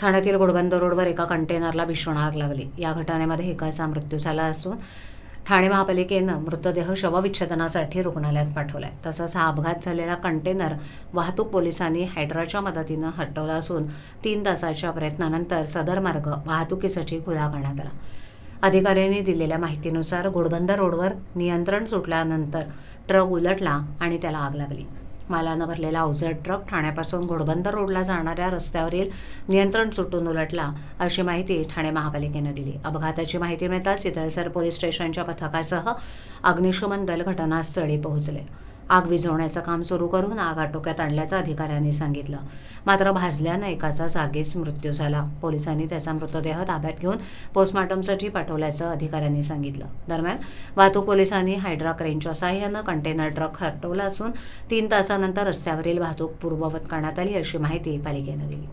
ठाण्यातील घोडबंदर रोडवर एका कंटेनरला भीषण आग लागली. या घटनेमध्ये एकाचा मृत्यू झाला असून ठाणे महापालिकेनं मृतदेह शवविच्छेदनासाठी रुग्णालयात पाठवलाय. तसंच हा अपघात झालेला कंटेनर वाहतूक पोलिसांनी हायड्राच्या मदतीनं हटवला असून तीन तासाच्या प्रयत्नानंतर सदर मार्ग वाहतुकीसाठी खुला करण्यात आला. अधिकाऱ्यांनी दिलेल्या माहितीनुसार घोडबंदर रोडवर नियंत्रण सुटल्यानंतर ट्रक उलटला आणि त्याला आग लागली. मालानं भरलेला अवजड ट्रक ठाण्यापासून घोडबंदर रोडला जाणाऱ्या रस्त्यावरील नियंत्रण सुटून उलटला अशी माहिती ठाणे महापालिकेनं दिली. अपघाताची माहिती मिळताच चितळसर पोलीस स्टेशनच्या पथकासह अग्निशमन दल घटनास्थळी पोहोचले. आग विझवण्याचं काम सुरू करून आग आटोक्यात आणल्याचं अधिकाऱ्यांनी सांगितलं. मात्र भाजल्यानं एकाचा जागीच मृत्यू झाला. पोलिसांनी त्याचा मृतदेह ताब्यात घेऊन पोस्टमॉर्टमसाठी पाठवल्याचं अधिकाऱ्यांनी सांगितलं. दरम्यान वाहतूक पोलिसांनी हायड्रा क्रेनच्या सहाय्यानं कंटेनर ट्रक हटवला असून तीन तासानंतर रस्त्यावरील वाहतूक पूर्ववत करण्यात आली अशी माहिती पालिकेनं दिली.